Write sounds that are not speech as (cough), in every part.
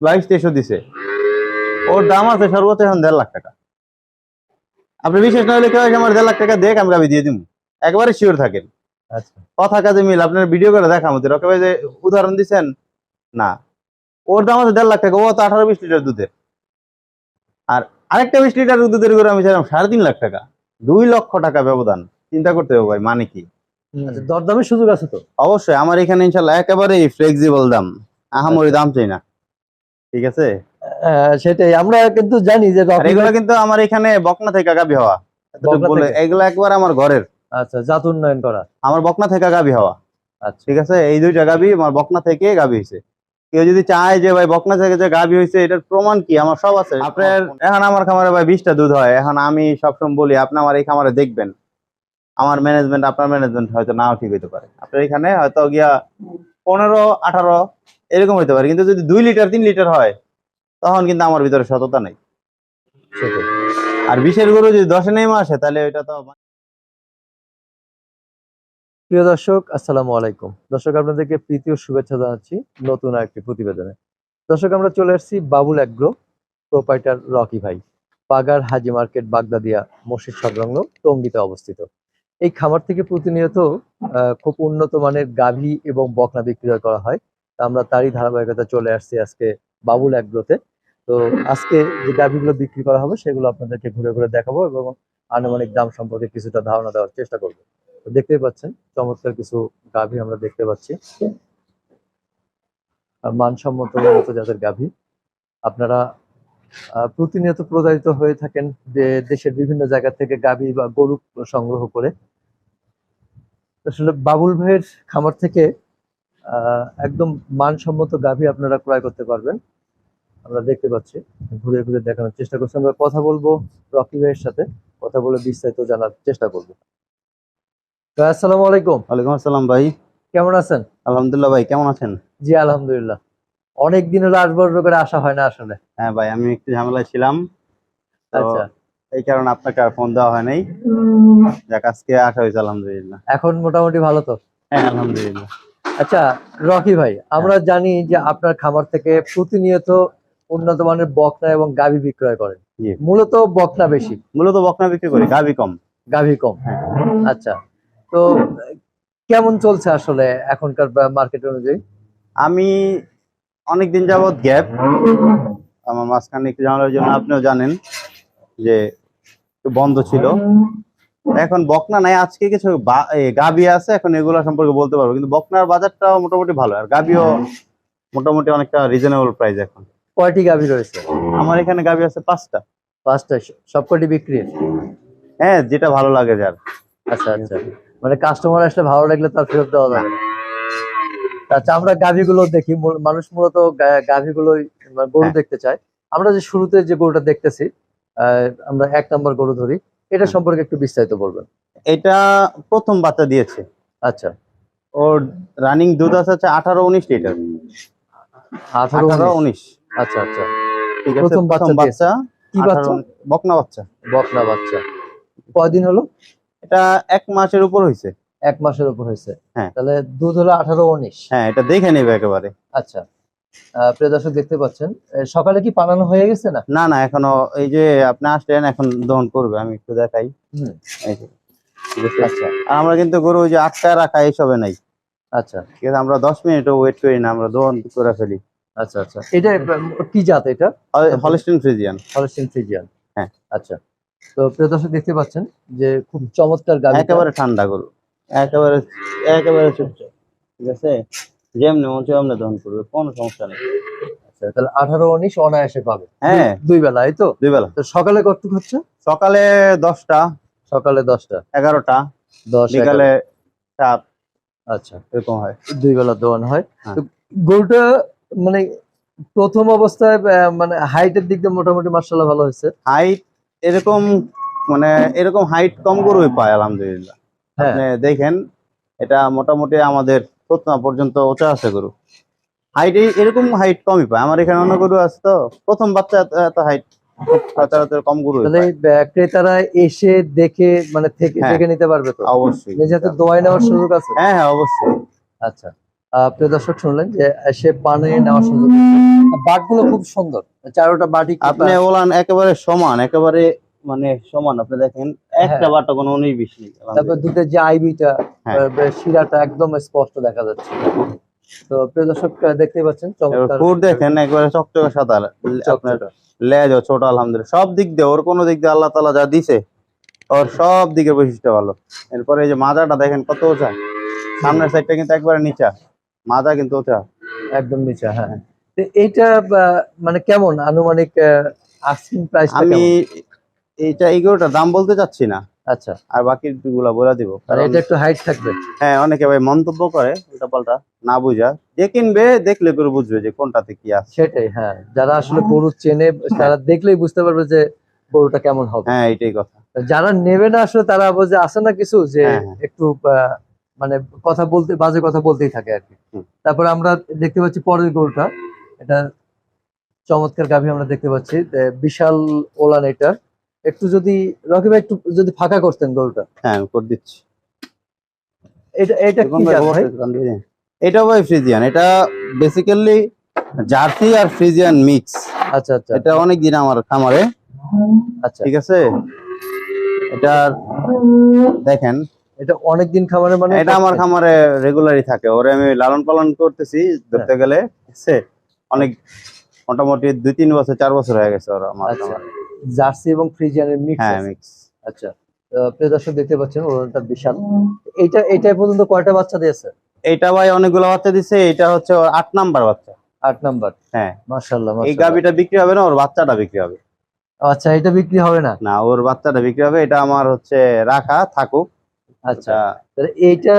বাইশ তেইশও দিছে। ওর দাম আছে সর্বোচ্চ এখন দেড় লাখ টাকা। আপনি বিশেষ না হলে কেউ আমার দেড় লাখ টাকা দেখ আমি গাবি দিয়ে দিব একবারে শিওর থাকেন। আচ্ছা। কথা কাজে মিল আপনার ভিডিও করে দেখা আমাদের ওকে যে উদাহরণ দিচ্ছেন না। ওর দাম আছে দেড় লাখ টাকা ও তো আঠারো বিশ লিটার দুধের। আর আরেকটা বিশ লিটার দুধের করে আমি চাইলাম সাড়ে তিন লাখ টাকা। দুই লক্ষ টাকা ব্যবধান। চিন্তা করতে হবে ভাই মানে কি? আচ্ছা দরদামের সুযোগ আছে তো? অবশ্যই আমার এখানে ইনশাল্লাহ একেবারেই ফ্লেক্সিবল দাম। আহামরি দাম চাই না। ঠিক আছে? সেটাই আমরা কিন্তু জানি যে এগুলো কিন্তু আমার এখানে বকনা থেকে গাবি হওয়া? এগুলো একবার আমার ঘরের। আচ্ছা জাত উন্নয়ন করা। আমার বকনা থেকে গাবি হওয়া। আচ্ছা। ঠিক আছে? এই দুইটা গাবি আমার বকনা থেকে গাবি হয়েছে। কেউ যদি চায় যে ভাই বকনা থেকে যে গাবি হয়েছে এটার প্রমাণ কি? আমার সব আছে। আপনার এখন আমার খামারে ভাই বিশটা দুধ হয়। এখন আমি সবসময় বলি আপনি আমার এই খামারে দেখবেন। আমার ম্যানেজমেন্ট আপনার ম্যানেজমেন্ট হয়তো নাও ঠিক হইতে পারে। আপনার এখানে হয়তো গিয়া পনেরো আঠারো এরকম হইতে পারে। কিন্তু যদি দুই লিটার তিন লিটার হয় তখন কিন্তু আমার ভিতরে সততা নেই। আর বিশের গরু যদি দশে নেমে আসে তাহলে ওইটা তো প্রিয় দর্শক আসসালামু আলাইকুম। দর্শক আপনাদেরকে প্রীতি ও শুভেচ্ছা জানাচ্ছি নতুন আরেকটি প্রতিবেদনে। দর্শক আমরা চলে আসছি বাবুল অ্যাগ্রো প্রোপাইটার রকি ভাই পাগার হাজি মার্কেট বাগদাদিয়া মসজিদ সংলগ্ন টঙ্গিতে অবস্থিত। এই খামার থেকে প্রতিনিয়ত আহ, খুব উন্নত মানের গাভী এবং বকনা বিক্রয় করা হয়। আমরা তারই ধারাবাহিকতা চলে আসছি আজকে বাবুল অ্যাগ্রোতে তো আজকে যে গাভীগুলো বিক্রি করা হবে, সেগুলো আপনাদেরকে ঘুরে ঘুরে দেখাবো এবং আনুমানিক দাম সম্পর্কে কিছুটা ধারণা দেওয়ার চেষ্টা করব। দেখতেই পাচ্ছেন, চমৎকার কিছু গাভী আমরা দেখতে পাচ্ছি। মানসম্মত জাতের গাভী, আপনারা প্রতিনিয়ত প্রতারিত হয়ে থাকেন যে দেশের বিভিন্ন জায়গা থেকে গাভী বা গরু সংগ্রহ করে। আসলে বাবুল ভাইয়ের খামার থেকে একদম মানসম্মত গাভী আপনারা ক্রয় করতে পারবেন। আমরা দেখতে পাচ্ছি ঘুরে ঘুরে দেখানোর চেষ্টা করছি। আমরা কথা বলব রকি ভাইয়ের সাথে কথা বলে বিস্তারিত জানার চেষ্টা করব। আসসালামু আলাইকুম। ওয়ালাইকুম আসসালাম ভাই। কেমন আছেন? আলহামদুলিল্লাহ ভাই কেমন আছেন? জি আলহামদুলিল্লাহ। অনেক দিন হলো আসবার করে আসা হয় না আসলে। হ্যাঁ ভাই আমি একটু ঝামেলায় ছিলাম। আচ্ছা। এই কারণে আপনাকে আর ফোন দেওয়া হয় নাই। যাক আজকে আসা হয়েছে আলহামদুলিল্লাহ। এখন মোটামুটি ভালো তো? হ্যাঁ আলহামদুলিল্লাহ। আচ্ছা রকি ভাই আমরা জানি যে আপনার খামার থেকে প্রতিনিয়ত উন্নত মানের বকনা এবং গাভী বিক্রয় করেন। মূলত বকনা বেশি? মূলত বকনা বিক্রি করি গাভি কম। গাভী কম? আচ্ছা তো কেমন চলছে আসলে এখনকার মার্কেট অনুযায়ী? আমি অনেকদিন যাবত গ্যাপ আমার মাঝখানে একটু ঝামেলার জন্য আপনিও জানেন যে বন্ধ ছিল। এখন বকনা নাই আজকে কিছু বা- এ, গাভি আছে এখন এগুলো সম্পর্কে বলতে পারব। কিন্তু বকনার বাজারটাও মোটামুটি ভালো আর গাভিও মোটামুটি অনেকটা রিজনেবল প্রাইস এখন। কয়টি গাভী রয়েছে? আমার এখানে গাভি আছে পাঁচটা। পাঁচটা সবকটি বিক্রি? হ্যাঁ যেটা ভালো লাগে যার। আচ্ছা আচ্ছা। মানে কাস্টমার আসলে ভালো লাগলে তার ফেরত দেওয়া যাবে। আচ্ছা আমরা গাভীগুলো দেখি। মানুষ মূলত গা- গাভীগুলোই মানে গরু হ্যাঁ। দেখতে চায়। আমরা যে শুরুতে যে গরুটা দেখতেছি আমরা এক নম্বর গরু ধরি। এটা সম্পর্কে একটু বিস্তারিত বলবেন। এটা প্রথম বাচ্চা দিয়েছে। আচ্ছা। ওর রানিং দুধ আছে হচ্ছে আঠারো উনিশ লিটার। আঠারো উনিশ। আচ্ছা আচ্ছা। ঠিক আছে প্রথম প্রথম বাচ্চা বাচ্চা কি বাচ্চা? বকনা বাচ্চা। বকনা বাচ্চা। কয়দিন হলো? এটা এক মাসের উপর হয়েছে। এক মাসের উপর হয়েছে। হ্যাঁ। তাহলে দুধ হলো আঠারো উনিশ। হ্যাঁ এটা দেখে নেবে একেবারে। আচ্ছা। প্রিয় দর্শক দেখতে পাচ্ছেন। সকালে কি পানানো হয়ে গেছে না? না না এখনও এই যে আপনি আসলেন এখন দহন করবে আমি একটু দেখাই। আচ্ছা আমরা কিন্তু গরু ওই যে আটটা রাখা এইসবে নাই। আচ্ছা। ঠিক আছে আমরা দশ মিনিটও ওয়েট করি না আমরা দহন করে ফেলি। আচ্ছা আচ্ছা। এটা কি জাত এটা? Holstein Friesian. Holstein Friesian. হ্যাঁ। আচ্ছা। তো প্রিয় দর্শক দেখতে পাচ্ছেন যে খুব চমৎকার গাড়ি একেবারে ঠান্ডা গরু। একেবারে একেবারে চুপচাপ। ঠিক আছে? যেমনি মন এমনি দহন করবে কোনো সমস্যা নেই। আচ্ছা তাহলে আঠারো উনিশ অনায়াসে পাবে। হ্যাঁ। দুই- বেলা এই তো? দুই বেলা। তো সকালে হচ্ছে সকালে দশটা সকালে দশটা। এগারোটা দশ বিকালে সাত আচ্ছা। এরকম হয়। দুই বেলা দোয়ান হয়। হ্যাঁ। গরুটা মানে প্রথম অবস্থায় মানে হাইটের দিক দিয়ে মোটামুটি মার্শাল্লাহ ভালো হয়েছে। হাইট এরকম মানে এরকম হাইট কম গরুই পায় আলহামদুলিল্লাহ। হ্যাঁ। দেখেন এটা মোটামুটি আমাদের প্রথমা পর্যন্ত ওচা আছে গরু। হাইট এরকম হাইট কমই পায়। আমার এখানে অন্য গরু আছে তো। প্রথম বাচ্চা এত- হাইট সচরাচর কম গরু তাহলে ক্রেতারা এসে দেখে মানে থেকে হ্যাঁ। দেখে নিতে পারবে তো? অবশ্যই। নিজে হাতে দোয়াই নেওয়ার সুযোগ আছে? হ্যাঁ হ্যাঁ অবশ্যই। আচ্ছা। আহ, প্রিয় দর্শক শুনলেন যে সে পানি নেওয়ার সুযোগ। বাটগুলো খুব সুন্দর। চারোটা বাটি আপনি ওলান একেবারে সমান একেবারে মানে সমান। আপনি দেখেন একটা হ্যাঁ। বাটা কোনো উনিশ বিশ নেই। তারপর দুধের যে আইবিটা হ্যাঁ। শিরাটা একদম স্পষ্ট দেখা যাচ্ছে। তো প্রিয় দর্শক আহ, দেখতেই পাচ্ছেন চমৎকার। দেখেন একবারে চকচকে সাদা আপনার লেজ ছোট আলহামদুলিল্লাহ। সব দিক দিয়ে ওর কোনো দিক দিয়ে আল্লাহ তালা যা দিছে ওর সব দিকের বৈশিষ্ট্য ভালো। এরপরে এই যে মাজাটা দেখেন কত উঁচা। সামনের সাইডটা কিন্তু একবারে নিচা। মাজা কিন্তু উঁচা। একদম নিচা হ্যাঁ। তো এইটা মানে কেমন? আনুমানিক আস্কিং প্রাইস আমি এইটা এগুলোটার দাম বলতে চাচ্ছি না। আচ্ছা। আর বাকি গুলা বলে দিব। এটা একটু হাইট থাকবে। হ্যাঁ অনেকে ভাই মন্তব্য করে উল্টা পাল্টা না বুঝা। যে কিনবে দেখলে করে বুঝবে যে কোনটাতে কি আছে। সেটাই হ্যাঁ। যারা আসলে গরু চেনে তারা দেখলেই বুঝতে পারবে যে গরুটা কেমন হবে। হ্যাঁ এইটাই কথা। যারা নেবে না আসলে তারা বোঝে আছে না কিছু? যে হ্যাঁ, হ্যাঁ। একটু মানে কথা বলতে বাজে কথা বলতেই থাকে আর কি। তারপরে আমরা দেখতে পাচ্ছি পরের গরুটা। এটা চমৎকার গাভী আমরা দেখতে পাচ্ছি। বিশাল ওলান এটা। একটু যদি রকি ভাই একটু যদি ফাঁকা করতেন গরুটা হ্যাঁ করে দিচ্ছি। এটা এটা কি ভাই। এটা ভাই ফ্রিজিয়ান এটা বেসিক্যালি জার্সি আর ফ্রিজিয়ান মিক্স আচ্ছা আচ্ছা। এটা অনেক দিন আমার খামারে। আচ্ছা। ঠিক আছে? এটা দেখেন এটা অনেক দিন খামারে মানে এটা আমার খামারে রেগুলারই থাকে। ওরে আমি লালন পালন করতেছি ধরতে গেলে ঠিক আছে? অনেক মোটামুটি দুই তিন বছর চার বছর হয়ে গেছে ওরা আমার আচ্ছা। খামারে। জার্সি এবং ফ্রিজিয়ানের মিক্স হ্যাঁ মিক্স আচ্ছা প্রিয় দর্শক দেখতে পাচ্ছেন ওজনটা বিশাল। এটা এটা পর্যন্ত কয়টা বাচ্চা দিয়েছে? এটা ভাই অনেকগুলো বাচ্চা দিছে এটা হচ্ছে ওর আট নাম্বার বাচ্চা। আট নাম্বার? হ্যাঁ। মাশাল্লাহ এই। গাবিটা বিক্রি হবে না ওর বাচ্চাটা বিক্রি হবে। আচ্ছা এটা বিক্রি হবে না? না ওর বাচ্চাটা বিক্রি হবে এটা আমার হচ্ছে রাখা থাকুক। আচ্ছা। তাহলে এইটা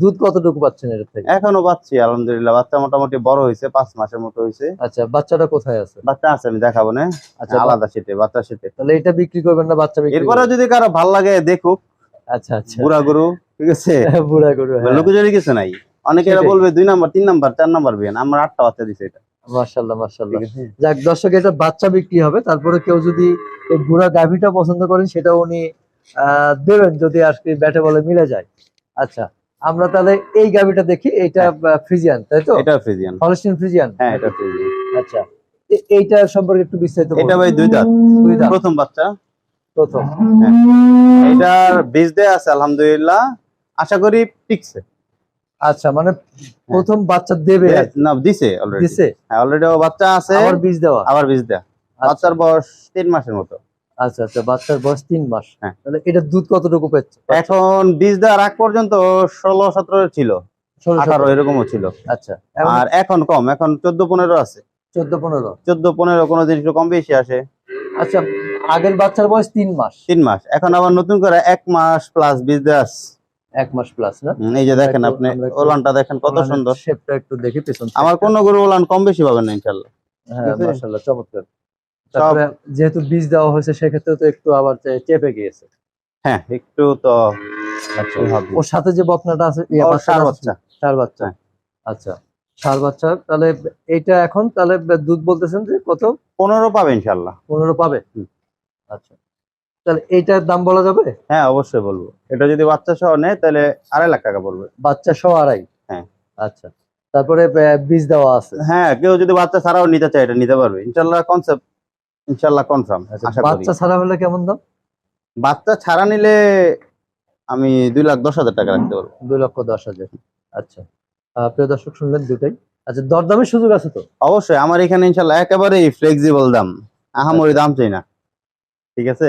দুধ কতটুকু পাচ্ছেন এর থেকে? এখনও পাচ্ছি আলহামদুলিল্লাহ। বাচ্চা মোটামুটি বড় হয়েছে পাঁচ মাসের মতো হয়েছে। আচ্ছা বাচ্চাটা কোথায় আছে? বাচ্চা আছে আমি দেখাবো না। আচ্ছা আলাদা সেটে বাচ্চা সেটে তাহলে এটা বিক্রি করবেন না বাচ্চা বিক্রি এরপরে যদি কারও ভালো লাগে দেখুক। আচ্ছা আচ্ছা। বুড়া গরু ঠিক আছে? (laughs) বুড়া গরু হ্যাঁ। লুকোচুরি কিছু নাই অনেকে বলবে দুই নাম্বার তিন নাম্বার চার নাম্বার বিয়ান আমার আটটা বাচ্চা দিছে এটা। ঠিক আছে? যাক দর্শক এটা বাচ্চা বিক্রি হবে তারপরে কেউ যদি বুড়া গাভিটা পছন্দ করেন সেটা উনি দেবেন যদি আজকে ব্যাটে বলে মিলে যায়। আচ্ছা আমরা তাহলে এই গাভিটা দেখি এটা ফ্রিজিয়ান তাই তো? এটা ফ্রিজিয়ান। Holstein Friesian? হ্যাঁ এটা ফ্রিজিয়ান। আচ্ছা এইটা সম্পর্কে একটু বিস্তারিত এটা ভাই দুই দাঁত। দুই দাঁত। প্রথম বাচ্চা। প্রথম। এটার বীজ দেয়া আছে আলহামদুলিল্লাহ। আশা করি টিকছে। আচ্ছা মানে প্রথম বাচ্চা দেবে না দিছে অলরেডি দিছে? হ্যাঁ অলরেডি বাচ্চা আছে। আবার বীজ দেওয়া। আবার বীজ দেয়া। আচ্ছা। বাচ্চার বয়স তিন মাসের মতো। আচ্ছা আচ্ছা বাচ্চার বয়স তিন মাস। হ্যাঁ। তাহলে এটা দুধ কতটুকু পাচ্ছে এখন বীজ দেওয়ার আগ পর্যন্ত ষোলো সতেরো ছিল। আঠারো এরকমও ছিল। আচ্ছা আর এখন কম এখন চোদ্দ পনেরো আছে। চোদ্দ পনেরো। চোদ্দ পনেরো কোনো দিন একটু কম বেশি আসে। আচ্ছা আগের বাচ্চার বয়স তিন মাস। তিন মাস। এখন আবার নতুন করে এক মাস প্লাস বীজ দেওয়া। এক মাস প্লাস না? এই যে দেখেন আপনি ওলানটা দেখেন কত সুন্দর। শেপটা একটু দেখি পেছন আমার কোন গরু ওলান কম বেশি পাবেন না ইনশাল্লাহ হ্যাঁ মাশাআল্লাহ চমৎকার। তারপরে যেহেতু বীজ দেওয়া হয়েছে সেক্ষেত্রে তো একটু আবার চেপে গিয়েছে। হ্যাঁ একটু তো আচ্ছা। ওর সাথে যে বকনাটা আছে ইয়া, আছে, বাচ্চা। হ্যাঁ। আচ্ছা। সার বাচ্চা তাহলে এইটা এখন তাহলে দুধ বলতেছেন যে কত? পনেরো পাবে ইনশাল্লাহ পনেরো পাবে। আচ্ছা। তাহলে এইটার দাম বলা যাবে? হ্যাঁ অবশ্যই বলব। এটা যদি বাচ্চা সহ নেয় তাহলে আড়াই লাখ টাকা পড়বে। বাচ্চা সহ আড়াই? হ্যাঁ। আচ্ছা। তারপরে বীজ দেওয়া আছে? হ্যাঁ কেউ যদি বাচ্চা ছাড়াও নিতে চায় এটা নিতে পারবে। ইনশাল্লাহ কনসেপ্ট ইনশাল্লাহ কনফার্ম আচ্ছা, করি। বাচ্চা ছাড়া হলে কেমন দাম? বাচ্চা ছাড়া নিলে আমি দুই লাখ দশ হাজার টাকা রাখতে পারব। দুই লক্ষ দশ হাজার। আচ্ছা প্রিয় দর্শক শুনলেন দুটাই আচ্ছা দরদামের সুযোগ আছে তো? অবশ্যই আমার এখানে ইনশাল্লাহ একেবারেই ফ্লেক্সিবল দাম। আহামরি দাম চাই না। ঠিক আছে?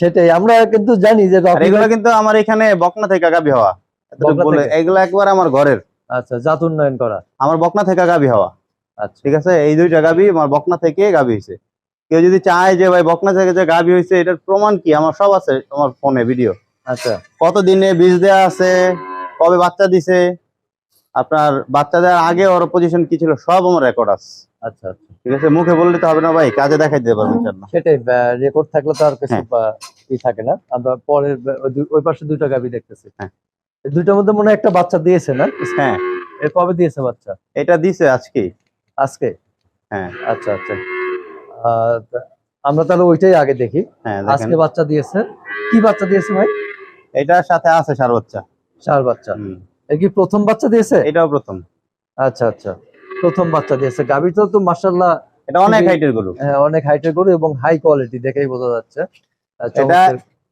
সেটাই আমরা কিন্তু জানি যে এগুলো কিন্তু আমার এখানে বকনা থেকে গাবি হওয়া? এগুলো একবার আমার ঘরের। আচ্ছা জাত উন্নয়ন করা। আমার বকনা থেকে গাবি হওয়া। আচ্ছা। ঠিক আছে? এই দুইটা গাবি আমার বকনা থেকে গাবি হয়েছে। কেউ যদি চায় যে ভাই বকনা থেকে যে গাবি হয়েছে এটার প্রমাণ কি? আমার সব আছে তোমার ফোনে ভিডিও। আচ্ছা। কত দিনে বীজ দেওয়া আছে? কবে বাচ্চা দিছে? আপনার বাচ্চা দেওয়ার আগে ওর পজিশন কি ছিল? সব আমার রেকর্ড আছে। আচ্ছা আচ্ছা। ঠিক আছে? মুখে বললে তো হবে না ভাই কাজে দেখাই দিতে পারবেন ইনশাল্লাহ সেটাই রেকর্ড থাকলে তো আর কিছু হ্যাঁ। ই থাকে না। আমরা পরের ওই পাশে দুইটা গাবি দেখতেছি। হ্যাঁ। এই দুইটার মধ্যে মনে হয় একটা বাচ্চা দিয়েছে না? হ্যাঁ। এ কবে দিয়েছে বাচ্চা? এটা দিছে আজকে। আজকে? হ্যাঁ। আচ্ছা আচ্ছা। আমরা তাহলে ওইটাই আগে দেখি। হ্যাঁ আজকে বাচ্চা দিয়েছে। কি বাচ্চা দিয়েছে ভাই? এটার সাথে আছে সার বাচ্চা। সার বাচ্চা। হুম। এ কি প্রথম বাচ্চা দিয়েছে? এটাও প্রথম। আচ্ছা আচ্ছা। প্রথম বাচ্চা দিয়েছে। গাভী তো তো মার্শাল্লাহ এটা অনেক হাইটের গরু। হ্যাঁ অনেক হাইটের গরু এবং হাই কোয়ালিটি দেখেই বোঝা যাচ্ছে। এটা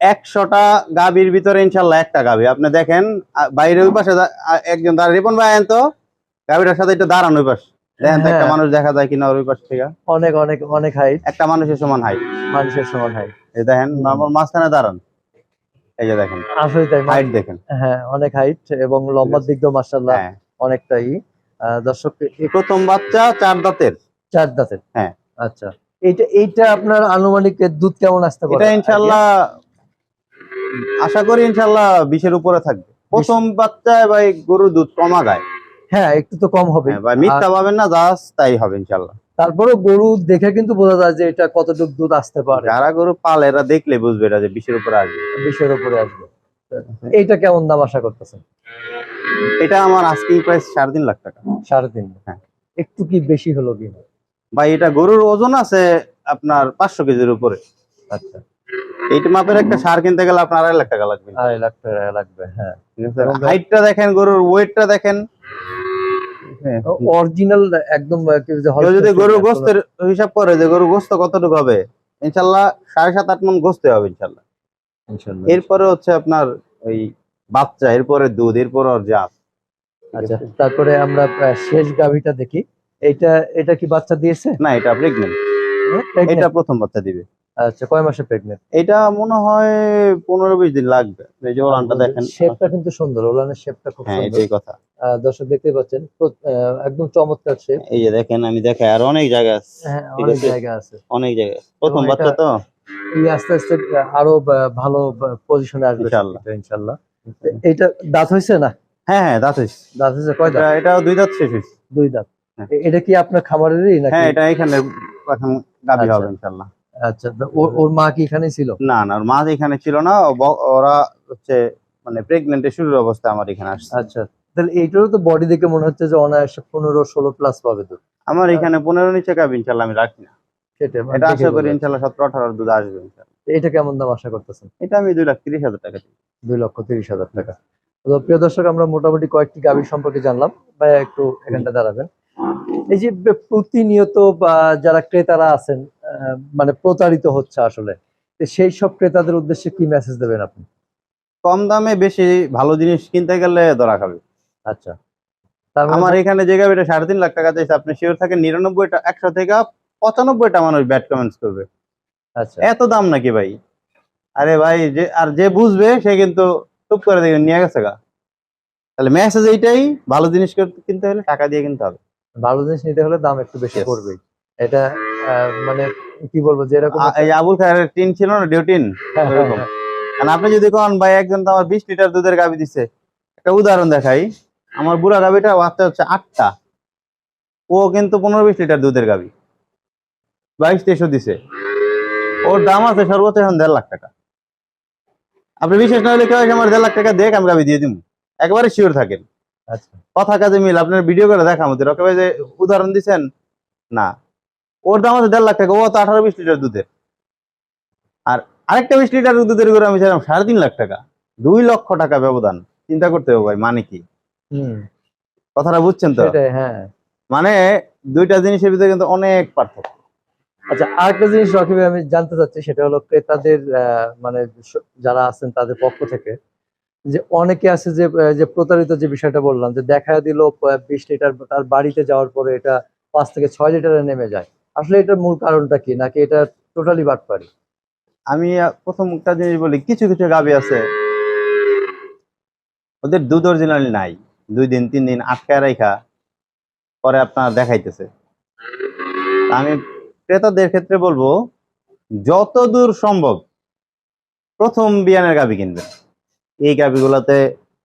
একশোটা গাবির ভিতরে ইনশাল্লাহ একটা গাবি আপনি দেখেন বাইরে ওই পাশে একজন দাঁড়া রিপন ভাই তো গাবিটার সাথে একটু দাঁড়ান ওই পাশে। দেখেন তো একটা হ্যাঁ। মানুষ দেখা যায় কিনা ওই পাশ থেকে। অনেক অনেক অনেক হাইট একটা মানুষের সমান হাইট মানুষের সমান হাইট এই দেখেন আমার মাঝখানে দাঁড়ান। এই যে দেখেন আসলে তাই হাইট দেখেন। হ্যাঁ অনেক হাইট এবং লম্বার দিক দিয়েও মার্শাল্লাহ হ্যাঁ। অনেকটাই দর্শক প্রথম বাচ্চা চার দাঁতের। চার দাঁতের। হ্যাঁ। আচ্ছা এইটা এইটা আপনার আনুমানিক দুধ কেমন আসতে পারে? এটা ইনশাল্লাহ আশা করি ইনশাল্লাহ বিশের উপরে থাকবে। প্রথম বাচ্চায় ভাই গরুর দুধ কমা গায় হ্যাঁ একটু তো কম হবে। হ্যাঁ, মিথ্যা পাবেন না জাস্ট তাই হবে ইনশাল্লাহ তারপরে গরু দেখে কিন্তু বোঝা যায় যে এটা কতটুকু দুধ আসতে পারে। যারা গরু পালে এরা দেখলে বুঝবে এটা যে বিশের উপরে আসবে। বিষয়ের উপরে আসবে। এইটা কেমন দাম আশা করতেছেন? এটা আমার আস্কিং প্রাইস সাড়ে তিন লাখ টাকা। সাড়ে তিন হ্যাঁ। একটু কি বেশি হলো কি? ভাই এটা গরুর ওজন আছে আপনার পাঁচশো কেজির উপরে। আচ্ছা। এইটা মাপের একটা সার কিনতে গেলে আপনার আড়াই লাখ টাকা লাগবে। আড়াই লাখ টাকা লাগবে হ্যাঁ। হাইটটা দেখেন গরুর ওয়েটটা দেখেন। অরিজিনাল একদম আহ, কি যে কেউ যদি এর গোস্তের হিসাব করে যে গরুর গোস্ত কতটুকু হবে ইনশাল্লাহ সাড়ে সাত আট মন গোস্তে হবে ইনশাল্লাহ এরপরে হচ্ছে আপনার ওই বাচ্চা এরপরে দুধ এরপরে ওর জাত। আচ্ছা তারপরে আমরা শেষ গাভিটা দেখি। এটা এটা কি বাচ্চা দিয়েছে? না এটা প্রেগনেন্ট এটা প্রথম বাচ্চা দিবে। আচ্ছা কয় মাসে প্রেগনেন্ট এটা মনে হয় পনেরো বিশ দিন লাগবে। এই যে ওলানটা দেখেন। শেপটা কিন্তু সুন্দর ওলানের শেপটা খুব হ্যাঁ সুন্দর। এটাই কথা। দর্শক দেখতে পাচ্ছেন একদম চমৎকার শেপ এই যে দেখেন আমি দেখাই আর অনেক জায়গা আছে হ্যাঁ অনেক। জায়গা আছে। অনেক জায়গা। প্রথম বাচ্চা তো? এই আস্তে আস্তে আরও ভালো পজিশনে আসবে। ইনশাআল্লাহ। ইনশাআল্লাহ। এটা দাঁত হয়েছে না? হ্যাঁ হ্যাঁ দাঁত হয়েছে। দাঁত হয়েছে কয় দাঁত? এটা- দুই দাঁত শেষ হয়েছে। দুই দাঁত। হ্যাঁ। এটা কি আপনার খামারেরই নাকি? হ্যাঁ এটা এখানে গাবি আচ্ছা। হবে ইনশাল্লাহ আচ্ছা ওর মা কি এখানে ছিল? না না ওর মাছ এখানে ছিল না ওরা হচ্ছে মানে প্রেগনেন্টের শুরুর অবস্থায় আমার এখানে আসছে। আচ্ছা তাহলে এইটারও তো বডি দেখে মনে হচ্ছে যে অনায়াসে পনেরো ষোলো প্লাস পাবে তো। আমার এখানে পনেরো নিচে গাবি ইনশাল্লাহ আমি রাখি না। সেটা মানে এটা আশা করি ইনশাল্লাহ সতেরো আঠারো দুধ আসবে এটা কেমন দাম আশা করতেছেন? এটা আমি দুই লাখ তিরিশ হাজার টাকা দিই। দুই লক্ষ তিরিশ হাজার টাকা। তো প্রিয় দর্শক আমরা মোটামুটি কয়েকটি গাভী সম্পর্কে জানলাম। ভাইয়া একটু এখানটা দাঁড়াবেন। এই যে প্রতিনিয়ত বা যারা ক্রেতারা আছেন মানে প্রতারিত হচ্ছে আসলে। সেই সব ক্রেতাদের উদ্দেশ্যে কি মেসেজ দেবেন আপনি? কম দামে বেশি ভালো জিনিস কিনতে গেলে ধরা খাবে। আচ্ছা। মানে আমার এখানে যে গাবিটা সাড়ে তিন লাখ টাকা চাইছে আপনি শিওর থাকেন নিরানব্বইটা একশো থেকে পঁচানব্বইটা মানুষ ব্যাড কমেন্টস করবে। আচ্ছা। এত দাম নাকি ভাই? আরে ভাই যে আর যে বুঝবে সে কিন্তু টুপ করে দেখবেন নিয়ে গেছে গা। তাহলে মেসেজ এইটাই ভালো জিনিস কিনতে- হলে টাকা দিয়ে কিনতে হবে। ভালো জিনিস নিতে হলে দাম একটু বেশি. পড়বেই। এটা মানে কি বলব যে এরকম এই আবুল খায়ের টিন ছিল না ডিউটিন এরকম। কারণ আপনি যদি কোন ভাই একজন তো আমার বিশ লিটার দুধের গাবি দিছে। একটা উদাহরণ দেখাই। আমার বুড়া গাবিটা বাচ্চা হচ্ছে আটটা। ও কিন্তু পনেরো বিশ লিটার দুধের গাবি বাইশ তেইশও দিছে। ওর দাম আছে সর্বোচ্চ এখন দেড় লাখ টাকা। আপনি বিশেষ না হলে কেউ আমার দেড় লাখ টাকা দেখ আমি গাবি দিয়ে দিব একবারে শিওর থাকেন। আচ্ছা। কথা কাজে মিল আপনার ভিডিও করে দেখা আমাদের ওকে ভাই যে উদাহরণ দিছেন না। ওর দাম আছে দেড় লাখ টাকা ও তো আঠারো বিশ লিটার দুধের। আর আরেকটা বিশ লিটার দুধের করে আমি চাইলাম সাড়ে তিন লাখ টাকা। দুই লক্ষ টাকা ব্যবধান। চিন্তা করতে হবে ভাই মানে কি? কথাটা বুঝছেন তো? হ্যাঁ। মানে দুইটা জিনিসের ভিতরে কিন্তু অনেক পার্থক্য। আচ্ছা আরেকটা জিনিস রকি আমি জানতে চাচ্ছি সেটা হলো ক্রেতাদের আহ, মানে যারা আছেন তাদের পক্ষ থেকে যে অনেকে আছে যে যে প্রতারিত যে বিষয়টা বললাম যে দেখা দিল বিশ লিটার তার বাড়িতে যাওয়ার পরে এটা পাঁচ থেকে ছয় লিটারে নেমে যায়। আসলে এটার মূল কারণটা কি? নাকি এটা টোটালি বাটপারি আমি প্রথম একটা জিনিস বলি, কিছু কিছু গাবি আছে। ওদের দুধ অরিজিনাল নাই। দুই দিন, তিন দিন আটকায় রাখা পরে আপনার দেখাইতেছে। আমি ক্রেতাদের ক্ষেত্রে বলব, যত দূর সম্ভব প্রথম বিয়ানের গাবি কিনবেন। এই গাবিগুলোতে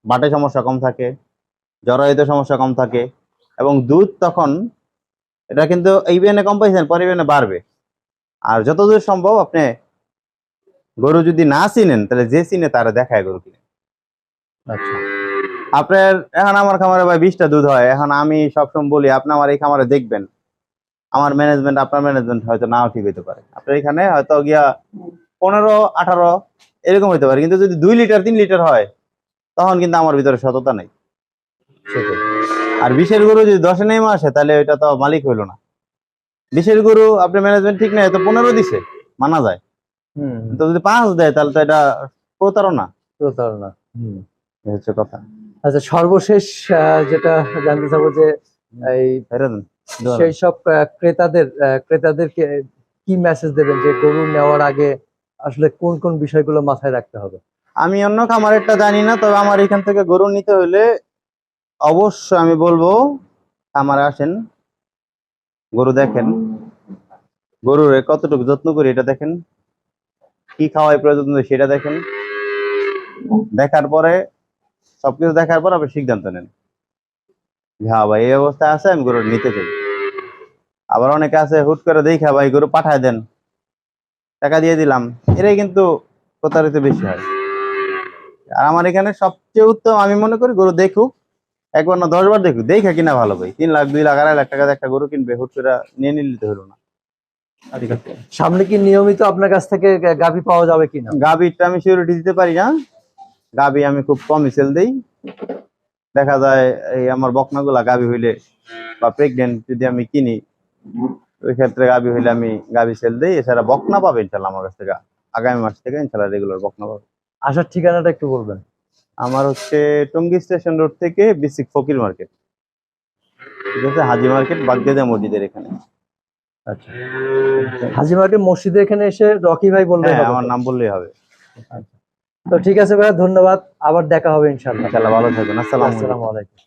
বাটে সমস্যা কম থাকে, জরায়ুতে সমস্যা কম থাকে, এবং দুধ তখন এটা কিন্তু এই বিয়ানে কম পাইছেন পরে বিয়ানে বাড়বে। আর যতদূর সম্ভব আপনি গরু যদি না চিনেন তাহলে যে চিনে তারা দেখায় গরু কিনে। আচ্ছা। আপনার এখন আমার খামারে ভাই বিশটা দুধ হয় এখন আমি সবসময় বলি আপনি আমার এই খামারে দেখবেন। আমার ম্যানেজমেন্ট আপনার ম্যানেজমেন্ট হয়তো নাও ঠিক হইতে পারে। আপনার এখানে হয়তো গিয়া পনেরো আঠারো এরকম হইতে পারে। কিন্তু যদি দুই লিটার তিন লিটার হয় তখন কিন্তু আমার ভিতরে সততা নেই। সেটাই। আর বিশের গরু যদি দশে নেমে আসে তাহলে ওইটা তো মালিক হইল না। বিশের গরু আপনি ম্যানেজমেন্ট ঠিক নেই তো পনেরো দিছে মানা যায়। হুম। তো যদি পাঁচ দেয় তাহলে তো এটা প্রতারণা। প্রতারণা। হুম। হচ্ছে কথা। আচ্ছা সর্বশেষ যেটা জানতে চাবো যে এই সেই সব ক্রেতাদের ক্রেতাদেরকে কি মেসেজ দেবেন যে গরু নেওয়ার আগে আসলে কোন কোন বিষয়গুলো মাথায় রাখতে হবে? আমি অন্য খামারেরটা জানি না তবে আমার এখান থেকে গরু নিতে হলে অবশ্যই আমি বলব, আমার আসেন, গরু দেখেন। গরুর কতটুকু যত্ন করি এটা দেখেন। কি খাওয়াই প্রয়োজন সেটা দেখেন। দেখার পরে, সবকিছু দেখার পর আপনি সিদ্ধান্ত নেন। হ্যাঁ ভাই, এই অবস্থায় আছে, আমি গরু নিতে চাই। আবার অনেকে আছে, হুট করে দেখা ভাই, গরু পাঠায় দেন। টাকা দিয়ে দিলাম। এটাই কিন্তু প্রতারিত বেশি হয়। আর আমার এখানে সবচেয়ে উত্তম আমি মনে করি, গরু দেখুক। একবার না দশবার দেখুক দেখা কিনা ভালো ভাই। তিন লাখ দুই লাখ আড়াই লাখ টাকা একটা গরু কিনবে হুট করে নিয়ে নিলে তো হলো না। সামনে কি নিয়মিত আপনার কাছ থেকে গাভি পাওয়া যাবে কিনা? গাবিটা আমি সিউরিটি দিতে পারি না। গাবি আমি খুব কমই সেল দিই। দেখা যায় এই আমার বকনাগুলা গাবি হইলে বা প্রেগনেন্ট যদি আমি কিনি ওই ক্ষেত্রে গাবি হইলে আমি গাবি সেল দিই। এছাড়া বকনা পাবে ইনশাল্লাহ আমার কাছ থেকে। আগামী মাস থেকে ইনশাল্লাহ রেগুলার বকনা পাবে। আসার ঠিকানাটা একটু বলবেন। আমার হচ্ছে টঙ্গী স্টেশন রোড থেকে বিসিক ফকির মার্কেট। ঠিক আছে হাজি মার্কেট বাগদাদা মসজিদের এখানে। আচ্ছা। হাজি মার্কেট মসজিদের এখানে এসে রকি ভাই বলবেন হ্যাঁ আমার নাম বললেই হবে। তো ঠিক আছে ভাইয়া ধন্যবাদ। আবার দেখা হবে ইনশাল্লাহ ইনশাল্লাহ ভালো থাকবেন। আসসালামু আলাইকুম।